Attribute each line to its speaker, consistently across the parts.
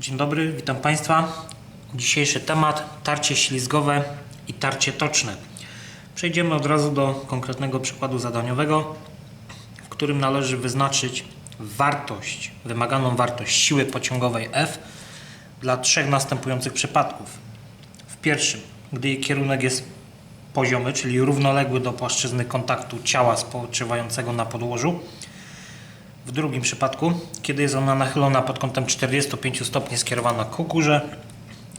Speaker 1: Dzień dobry, witam Państwa. Dzisiejszy temat tarcie ślizgowe i tarcie toczne. Przejdziemy od razu do konkretnego przykładu zadaniowego, w którym należy wyznaczyć wartość, wymaganą wartość siły pociągowej F dla trzech następujących przypadków. W pierwszym, gdy jej kierunek jest poziomy, czyli równoległy do płaszczyzny kontaktu ciała spoczywającego na podłożu. W drugim przypadku, kiedy jest ona nachylona pod kątem 45 stopni skierowana ku górze.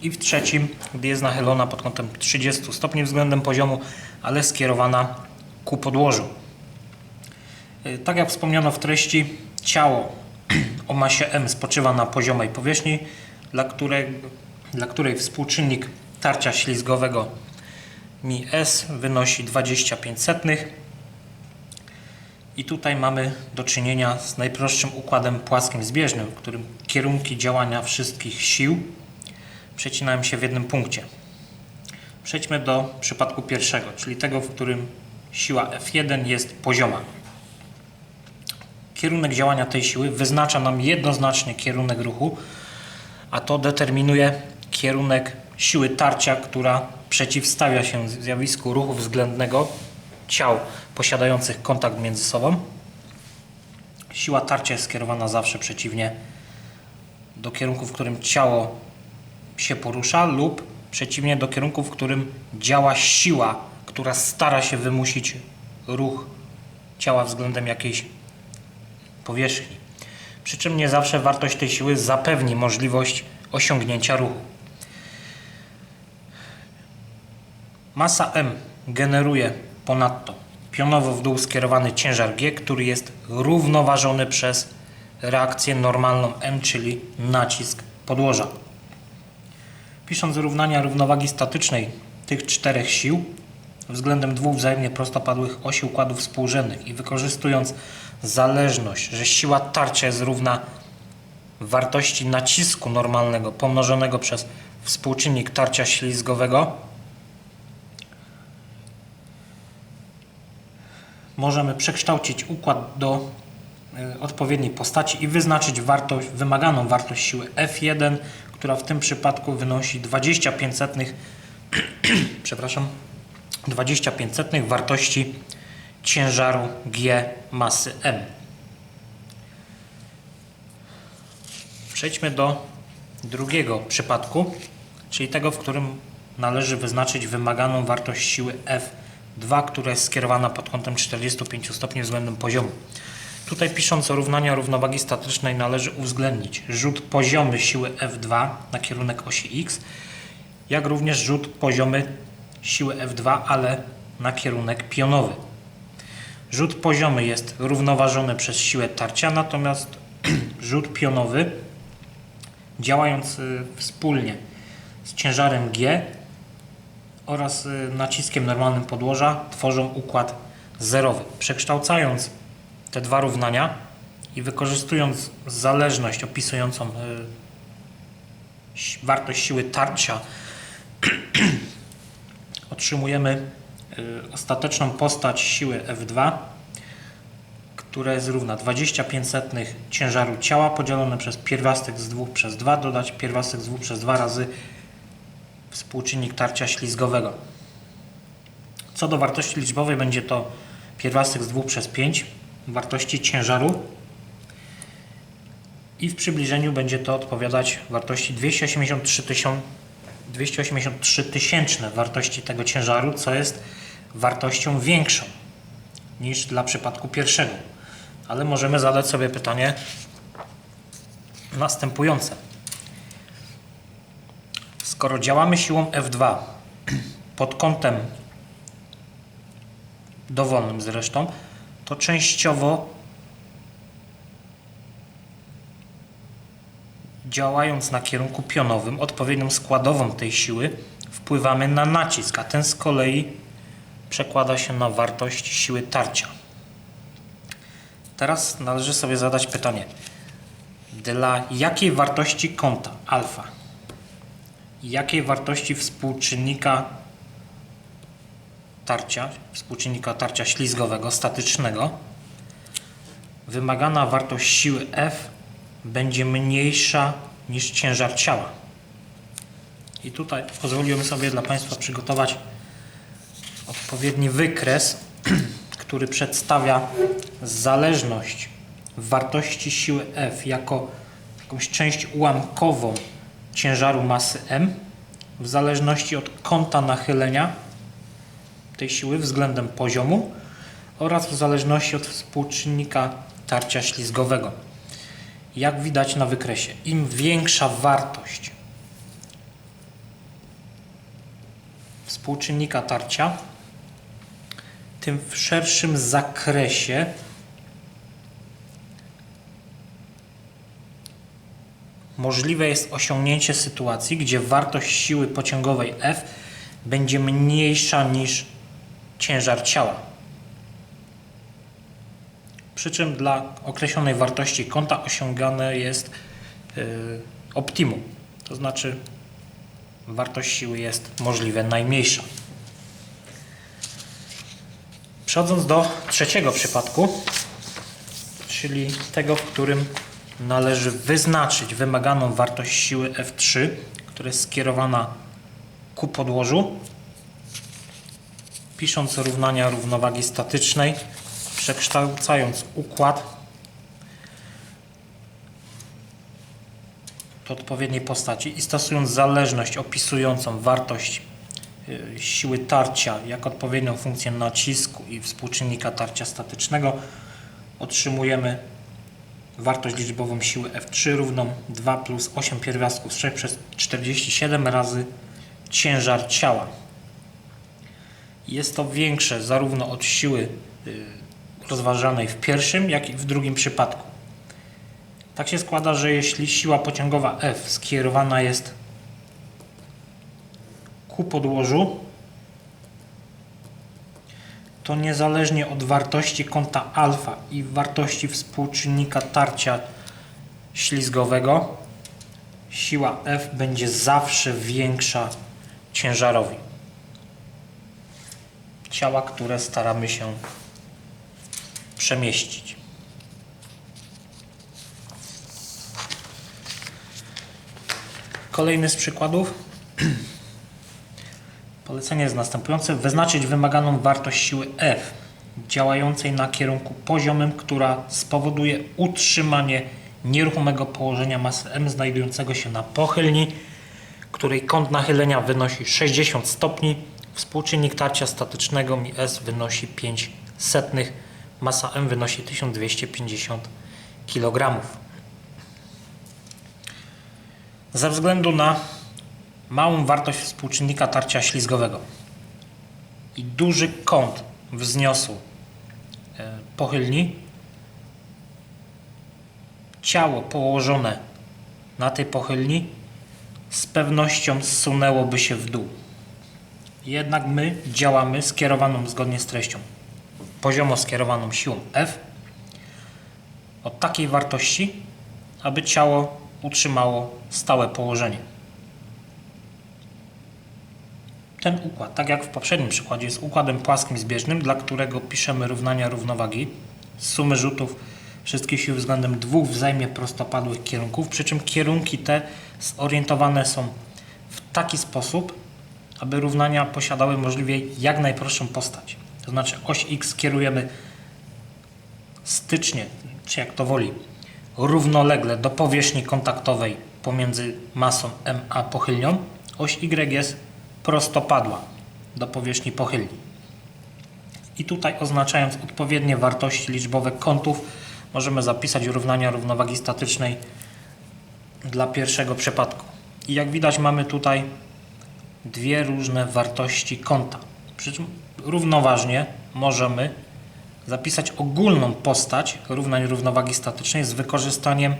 Speaker 1: I w trzecim, gdy jest nachylona pod kątem 30 stopni względem poziomu, ale skierowana ku podłożu. Y, Tak jak wspomniano w treści, ciało o masie m spoczywa na poziomej powierzchni, dla której, dla której współczynnik tarcia ślizgowego mi S wynosi 25 setnych. I tutaj mamy do czynienia z najprostszym układem płaskim zbieżnym, w którym kierunki działania wszystkich sił przecinają się w jednym punkcie. Przejdźmy do przypadku pierwszego, czyli tego, w którym siła F1 jest pozioma. Kierunek działania tej siły wyznacza nam jednoznacznie kierunek ruchu, a to determinuje kierunek siły tarcia, która przeciwstawia się zjawisku ruchu względnego ciał posiadających kontakt między sobą. Siła tarcia jest skierowana zawsze przeciwnie do kierunku, w którym ciało się porusza lub przeciwnie do kierunku, w którym działa siła, która stara się wymusić ruch ciała względem jakiejś powierzchni. Przy czym nie zawsze wartość tej siły zapewni możliwość osiągnięcia ruchu. Masa M generuje ponadto pionowo w dół skierowany ciężar G, który jest równoważony przez reakcję normalną M, czyli nacisk podłoża. Pisząc równania równowagi statycznej tych czterech sił względem dwóch wzajemnie prostopadłych osi układów współrzędnych i wykorzystując zależność, że siła tarcia jest równa wartości nacisku normalnego pomnożonego przez współczynnik tarcia ślizgowego, możemy przekształcić układ do y, odpowiedniej postaci i wyznaczyć wartość, wymaganą wartość siły F1, która w tym przypadku wynosi 25 setnych, przepraszam, 25 setnych wartości ciężaru G masy M. Przejdźmy do drugiego przypadku, czyli tego, w którym należy wyznaczyć wymaganą wartość siły F2, która jest skierowana pod kątem 45 stopni względem poziomu. Tutaj pisząc równania równowagi statycznej należy uwzględnić rzut poziomy siły F2 na kierunek osi X, jak również rzut poziomy siły F2, ale na kierunek pionowy. Rzut poziomy jest równoważony przez siłę tarcia, natomiast rzut pionowy działając wspólnie z ciężarem G oraz y, naciskiem normalnym podłoża tworzą układ zerowy. Przekształcając te dwa równania i wykorzystując zależność opisującą y, wartość siły tarcia, otrzymujemy y, ostateczną postać siły F2, która jest równa 25 setnych ciężaru ciała podzielone przez pierwiastek z 2 przez 2, dodać pierwiastek z 2 przez 2 razy współczynnik tarcia ślizgowego. Co do wartości liczbowej będzie to pierwiastek z 2 przez 5 wartości ciężaru i w przybliżeniu będzie to odpowiadać wartości 283 tysiąc 283 tysięczne wartości tego ciężaru, co jest wartością większą niż dla przypadku pierwszego. Ale możemy zadać sobie pytanie następujące. Skoro działamy siłą F2 pod kątem dowolnym zresztą, to częściowo działając na kierunku pionowym, odpowiednią składową tej siły, wpływamy na nacisk, a ten z kolei przekłada się na wartość siły tarcia. Teraz należy sobie zadać pytanie, dla jakiej wartości kąta alfa jakiej wartości współczynnika tarcia, współczynnika tarcia ślizgowego, statycznego, wymagana wartość siły F będzie mniejsza niż ciężar ciała. I tutaj pozwoliłem sobie dla Państwa przygotować odpowiedni wykres, który przedstawia zależność wartości siły F jako jakąś część ułamkową ciężaru masy M w zależności od kąta nachylenia tej siły względem poziomu oraz w zależności od współczynnika tarcia ślizgowego. Jak widać na wykresie, im większa wartość współczynnika tarcia, tym w szerszym zakresie możliwe jest osiągnięcie sytuacji, gdzie wartość siły pociągowej F będzie mniejsza niż ciężar ciała. Przy czym dla określonej wartości kąta osiągane jest yy, optimum, to znaczy wartość siły jest możliwie najmniejsza. Przechodząc do trzeciego przypadku, czyli tego, w którym należy wyznaczyć wymaganą wartość siły F3, która jest skierowana ku podłożu, pisząc równania równowagi statycznej, przekształcając układ do odpowiedniej postaci i stosując zależność opisującą wartość y, siły tarcia jako odpowiednią funkcję nacisku i współczynnika tarcia statycznego, otrzymujemy wartość liczbową siły F3 równą 2 plus 8 pierwiastków 3 przez 47 razy ciężar ciała. Jest to większe zarówno od siły y, rozważanej w pierwszym, jak i w drugim przypadku. Tak się składa, że jeśli siła pociągowa F skierowana jest ku podłożu, to niezależnie od wartości kąta alfa i wartości współczynnika tarcia ślizgowego, siła F będzie zawsze większa ciężarowi. Ciała, które staramy się przemieścić. Kolejny z przykładów. Polecenie jest następujące. Wyznaczyć wymaganą wartość siły F działającej na kierunku poziomym, która spowoduje utrzymanie nieruchomego położenia masy M znajdującego się na pochylni, której kąt nachylenia wynosi 60 stopni, współczynnik tarcia statycznego mi S wynosi 5 setnych, masa M wynosi 1250 kg. Ze względu na małą wartość współczynnika tarcia ślizgowego i duży kąt wzniosu e, pochylni, ciało położone na tej pochylni z pewnością zsunęłoby się w dół. Jednak my działamy skierowaną zgodnie z treścią, poziomo skierowaną siłą F od takiej wartości, aby ciało utrzymało stałe położenie. Ten układ, tak jak w poprzednim przykładzie, jest układem płaskim zbieżnym, dla którego piszemy równania równowagi sumy rzutów wszystkich sił względem dwóch wzajemnie prostopadłych kierunków, przy czym kierunki te zorientowane są w taki sposób, aby równania posiadały możliwie jak najprostszą postać. To znaczy oś x kierujemy stycznie, czy jak to woli, równolegle do powierzchni kontaktowej pomiędzy masą M a pochylnią. Oś y jest prostopadła do powierzchni pochylni. I tutaj oznaczając odpowiednie wartości liczbowe kątów możemy zapisać równania równowagi statycznej dla pierwszego przypadku. I jak widać mamy tutaj dwie różne wartości kąta. Przy czym równoważnie możemy zapisać ogólną postać równań równowagi statycznej z wykorzystaniem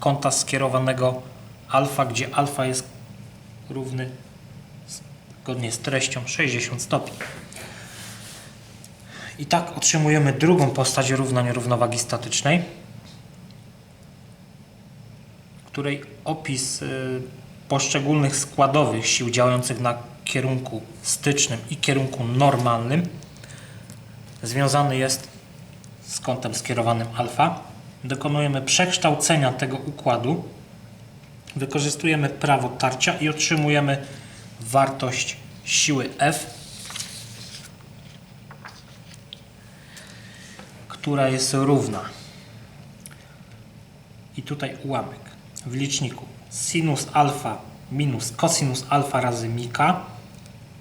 Speaker 1: kąta skierowanego alfa, gdzie alfa jest równy zgodnie z treścią 60 stopni. I tak otrzymujemy drugą postać równań równowagi statycznej, której opis y, poszczególnych składowych sił działających na kierunku stycznym i kierunku normalnym związany jest z kątem skierowanym alfa. dokonujemy przekształcenia tego układu, wykorzystujemy prawo tarcia i otrzymujemy wartość siły F, która jest równa. I tutaj ułamek w liczniku sinus alfa minus cosinus alfa razy mika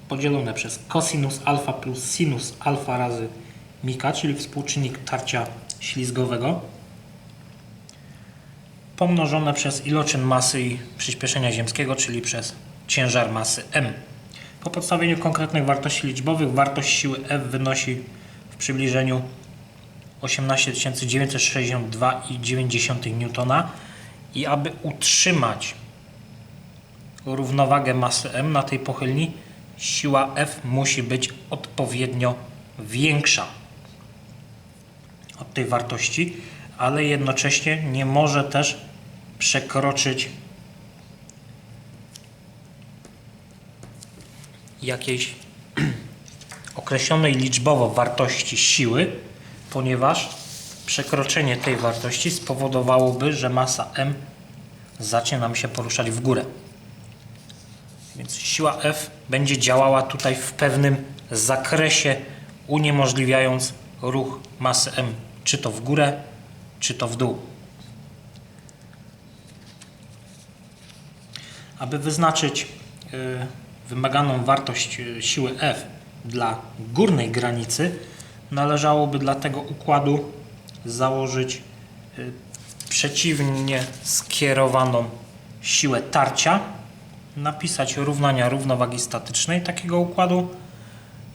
Speaker 1: podzielone przez cosinus alfa plus sinus alfa razy mika, czyli współczynnik tarcia ślizgowego pomnożone przez iloczyn masy i przyspieszenia ziemskiego, czyli przez ciężar masy m. Po podstawieniu konkretnych wartości liczbowych wartość siły F wynosi w przybliżeniu 18 962,9 Newtona i aby utrzymać równowagę masy M na tej pochylni, siła F musi być odpowiednio większa od tej wartości, ale jednocześnie nie może też przekroczyć jakiejś określonej liczbowo wartości siły, ponieważ przekroczenie tej wartości spowodowałoby, że masa M zacznie nam się poruszać w górę. Więc siła F będzie działała tutaj w pewnym zakresie, uniemożliwiając ruch masy M, czy to w górę, czy to w dół. Aby wyznaczyć y, wymaganą wartość y, siły F dla górnej granicy, należałoby dla tego układu założyć y, przeciwnie skierowaną siłę tarcia, napisać równania równowagi statycznej takiego układu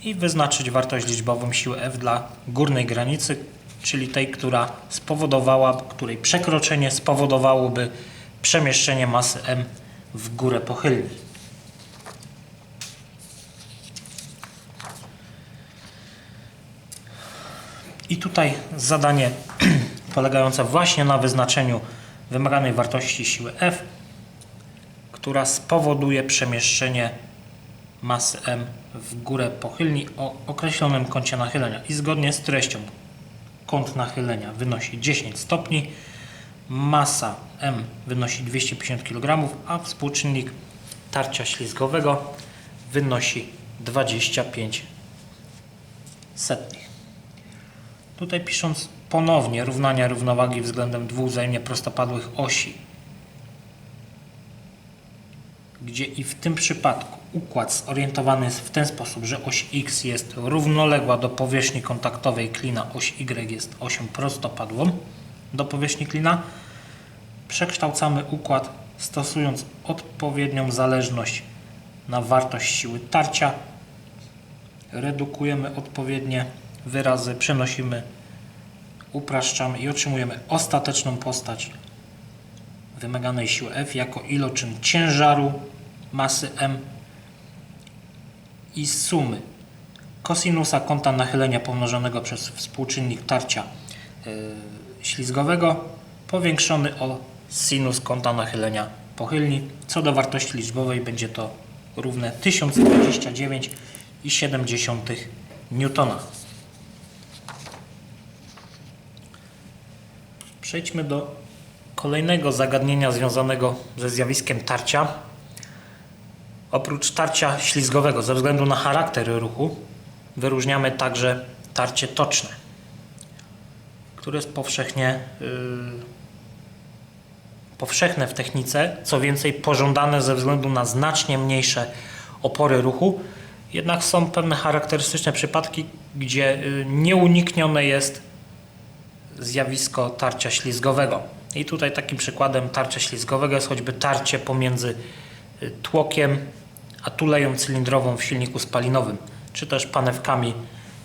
Speaker 1: i wyznaczyć wartość liczbową siły F dla górnej granicy, czyli tej, która spowodowała, której przekroczenie spowodowałoby przemieszczenie masy M w górę pochylni. I tutaj zadanie polegające właśnie na wyznaczeniu wymaganej wartości siły F, która spowoduje przemieszczenie masy M w górę pochylni o określonym kącie nachylenia. I zgodnie z treścią kąt nachylenia wynosi 10 stopni, masa M wynosi 250 kg, a współczynnik tarcia ślizgowego wynosi 25 setnych. Tutaj pisząc ponownie równania równowagi względem dwóch wzajemnie prostopadłych osi, gdzie i w tym przypadku układ zorientowany jest w ten sposób, że oś X jest równoległa do powierzchni kontaktowej klina, oś Y jest osią prostopadłą do powierzchni klina, przekształcamy układ stosując odpowiednią zależność na wartość siły tarcia, redukujemy odpowiednie wyrazy, przenosimy, upraszczamy i otrzymujemy ostateczną postać wymaganej siły F jako iloczyn ciężaru masy M i sumy kosinusa kąta nachylenia pomnożonego przez współczynnik tarcia yy, ślizgowego powiększony o sinus kąta nachylenia pochylni. Co do wartości liczbowej będzie to równe 1029,7 newtona. Przejdźmy do kolejnego zagadnienia związanego ze zjawiskiem tarcia. Oprócz tarcia ślizgowego, ze względu na charakter ruchu, wyróżniamy także tarcie toczne, które jest powszechnie yy, powszechne w technice, co więcej pożądane ze względu na znacznie mniejsze opory ruchu. Jednak są pewne charakterystyczne przypadki, gdzie yy, nieuniknione jest zjawisko tarcia ślizgowego. I tutaj takim przykładem tarcia ślizgowego jest choćby tarcie pomiędzy y, tłokiem a tuleją cylindrową w silniku spalinowym, czy też panewkami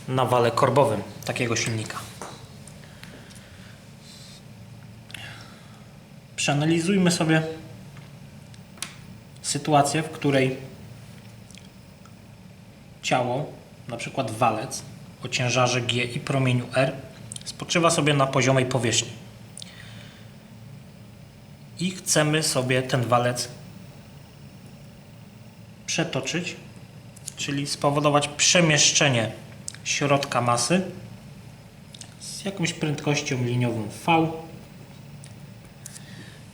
Speaker 1: na wale korbowym takiego silnika. Przeanalizujmy sobie sytuację, w której ciało, na przykład walec o ciężarze G i promieniu R, spoczywa sobie na poziomej powierzchni. I chcemy sobie ten walec przetoczyć, czyli spowodować przemieszczenie środka masy z jakąś prędkością liniową V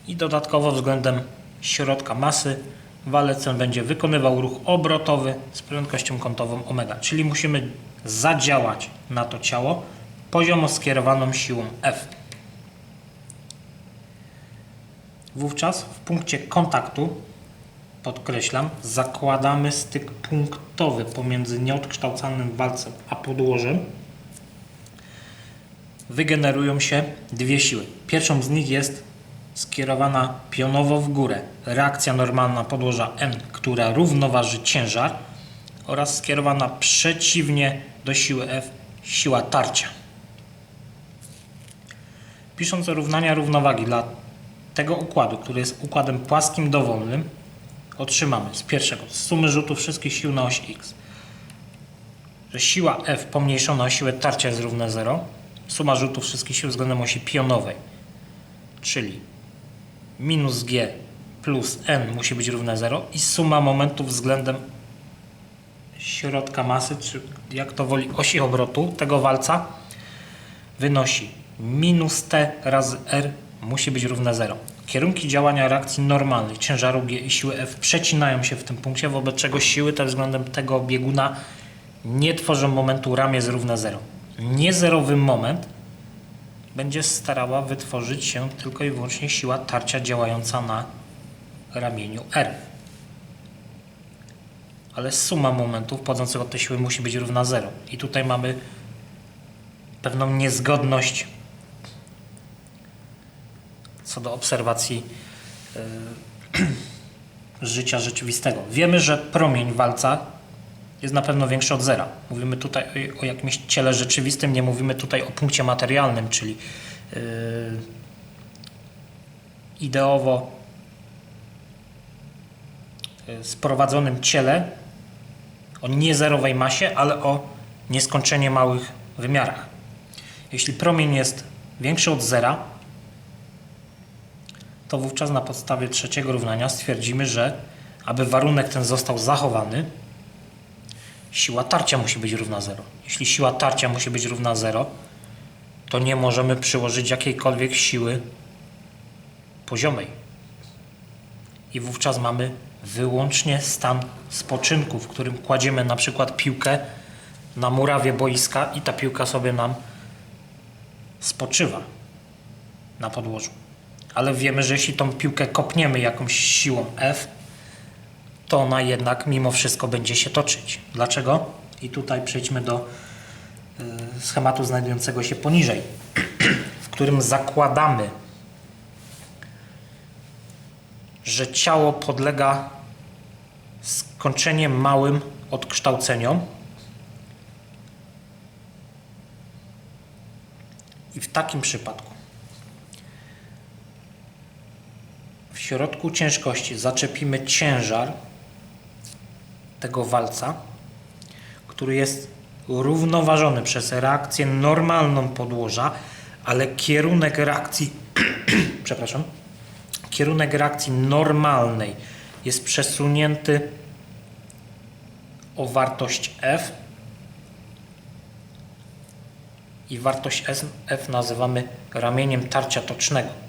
Speaker 1: I dodatkowo względem środka masy walec ten będzie wykonywał ruch obrotowy z prędkością kątową omega. Czyli musimy zadziałać na to ciało poziomo skierowaną siłą F. Wówczas w punkcie kontaktu, podkreślam, zakładamy styk punktowy pomiędzy nieodkształcanym walcem a podłożem. Wygenerują się dwie siły. Pierwszą z nich jest skierowana pionowo w górę, reakcja normalna podłoża N, która równoważy ciężar oraz skierowana przeciwnie do siły F, siła tarcia. Pisząc równania równowagi. Dla tego układu, który jest układem płaskim dowolnym, otrzymamy z pierwszego z sumy rzutów wszystkich sił na osi x, że siła F pomniejszona o siłę tarcia jest równa 0, suma rzutów wszystkich sił względem osi pionowej, czyli minus g plus n musi być równa 0 i suma momentów względem środka masy, czy jak to woli osi obrotu tego walca wynosi minus t razy r musi być równa 0. Kierunki działania reakcji normalnej ciężaru G i siły F przecinają się w tym punkcie, wobec czego siły te względem tego bieguna nie tworzą momentu ramię jest równa 0. Niezerowy moment będzie starała wytworzyć się tylko i wyłącznie siła tarcia działająca na ramieniu R. Ale suma momentów pochodzących od tej siły musi być równa 0. I tutaj mamy pewną niezgodność co do obserwacji y, życia rzeczywistego. Wiemy, że promień walca jest na pewno większy od zera. Mówimy tutaj o, jakimś ciele rzeczywistym, nie mówimy tutaj o punkcie materialnym, czyli yy, ideowo yy, sprowadzonym ciele o niezerowej masie, ale o nieskończenie małych wymiarach. Jeśli promień jest większy od zera, to wówczas na podstawie trzeciego równania stwierdzimy, że aby warunek ten został zachowany, siła tarcia musi być równa 0. Jeśli siła tarcia musi być równa 0, to nie możemy przyłożyć jakiejkolwiek siły poziomej. I wówczas mamy wyłącznie stan spoczynku, w którym kładziemy na przykład piłkę na murawie boiska i ta piłka sobie nam spoczywa na podłożu. Ale wiemy, że jeśli tą piłkę kopniemy jakąś siłą F, to ona jednak mimo wszystko będzie się toczyć. Dlaczego? I tutaj przejdźmy do y, schematu znajdującego się poniżej, w którym zakładamy, że ciało podlega skończenie małym odkształceniom i w takim przypadku środku ciężkości zaczepimy ciężar tego walca, który jest równoważony przez reakcję normalną podłoża, ale kierunek reakcji, przepraszam, kierunek reakcji normalnej jest przesunięty o wartość f i wartość f nazywamy ramieniem tarcia tocznego.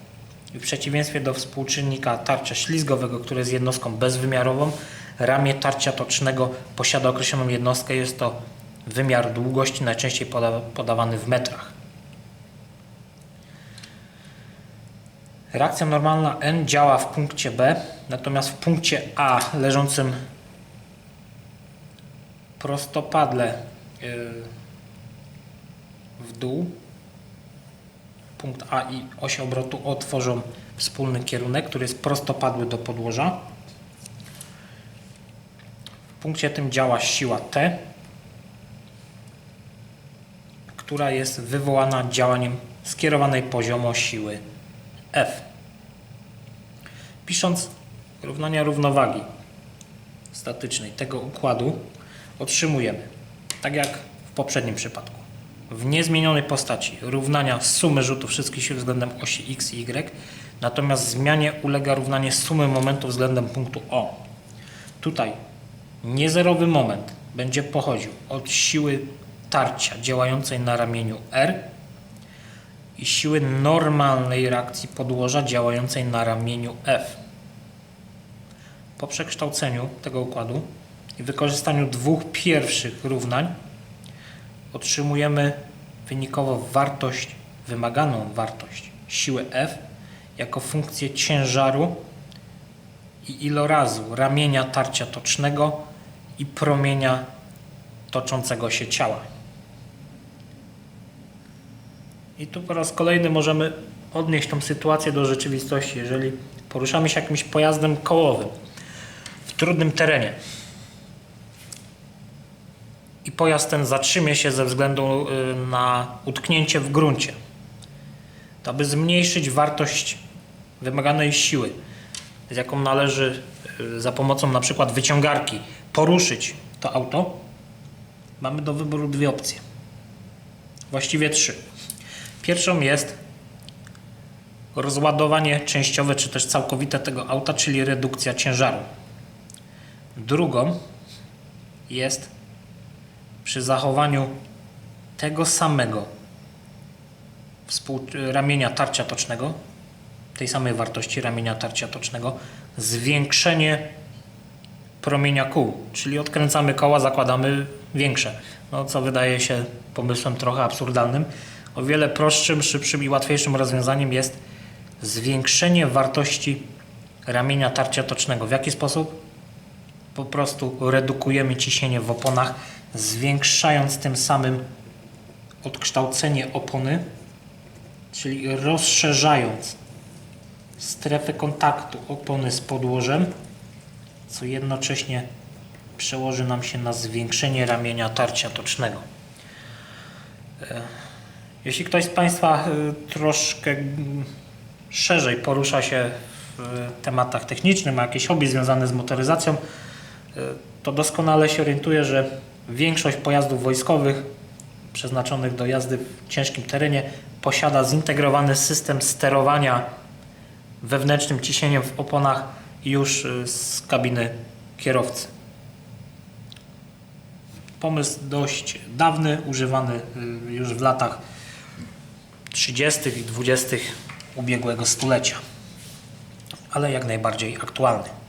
Speaker 1: W przeciwieństwie do współczynnika tarcia ślizgowego, który jest jednostką bezwymiarową, ramię tarcia tocznego posiada określoną jednostkę. Jest to wymiar długości, najczęściej poda podawany w metrach. Reakcja normalna N działa w punkcie B, natomiast w punkcie A leżącym prostopadle yy, w dół punkt A i oś obrotu otworzą wspólny kierunek, który jest prostopadły do podłoża. W punkcie tym działa siła T, która jest wywołana działaniem skierowanej poziomo siły F. Pisząc równania równowagi statycznej tego układu otrzymujemy, tak jak w poprzednim przypadku, w niezmienionej postaci równania sumy rzutów wszystkich sił względem osi x i y, natomiast zmianie ulega równanie sumy momentów względem punktu O. Tutaj niezerowy moment będzie pochodził od siły tarcia działającej na ramieniu R i siły normalnej reakcji podłoża działającej na ramieniu F. Po przekształceniu tego układu i wykorzystaniu dwóch pierwszych równań otrzymujemy wynikowo wartość, wymaganą wartość siły F jako funkcję ciężaru i ilorazu ramienia tarcia tocznego i promienia toczącego się ciała. I tu po raz kolejny możemy odnieść tą sytuację do rzeczywistości. Jeżeli poruszamy się jakimś pojazdem kołowym w trudnym terenie i pojazd ten zatrzymie się ze względu y, na utknięcie w gruncie, to aby zmniejszyć wartość wymaganej siły, z jaką należy y, za pomocą na przykład wyciągarki poruszyć to auto, mamy do wyboru dwie opcje. Właściwie trzy. Pierwszą jest rozładowanie częściowe czy też całkowite tego auta, czyli redukcja ciężaru. Drugą jest przy zachowaniu tego samego ramienia tarcia tocznego, tej samej wartości ramienia tarcia tocznego, zwiększenie promienia kół, czyli odkręcamy koła, zakładamy większe, no, co wydaje się pomysłem trochę absurdalnym. O wiele prostszym, szybszym i łatwiejszym rozwiązaniem jest zwiększenie wartości ramienia tarcia tocznego. W jaki sposób? Po prostu redukujemy ciśnienie w oponach, zwiększając tym samym odkształcenie opony, czyli rozszerzając strefę kontaktu opony z podłożem, co jednocześnie przełoży nam się na zwiększenie ramienia tarcia tocznego. E, Jeśli ktoś z Państwa e, troszkę szerzej porusza się w tematach technicznych, ma jakieś hobby związane z motoryzacją, e, to doskonale się orientuje, że większość pojazdów wojskowych przeznaczonych do jazdy w ciężkim terenie posiada zintegrowany system sterowania wewnętrznym ciśnieniem w oponach już y, z kabiny kierowcy. Pomysł dość dawny, używany y, już w latach 30. i 20. ubiegłego stulecia, ale jak najbardziej aktualny.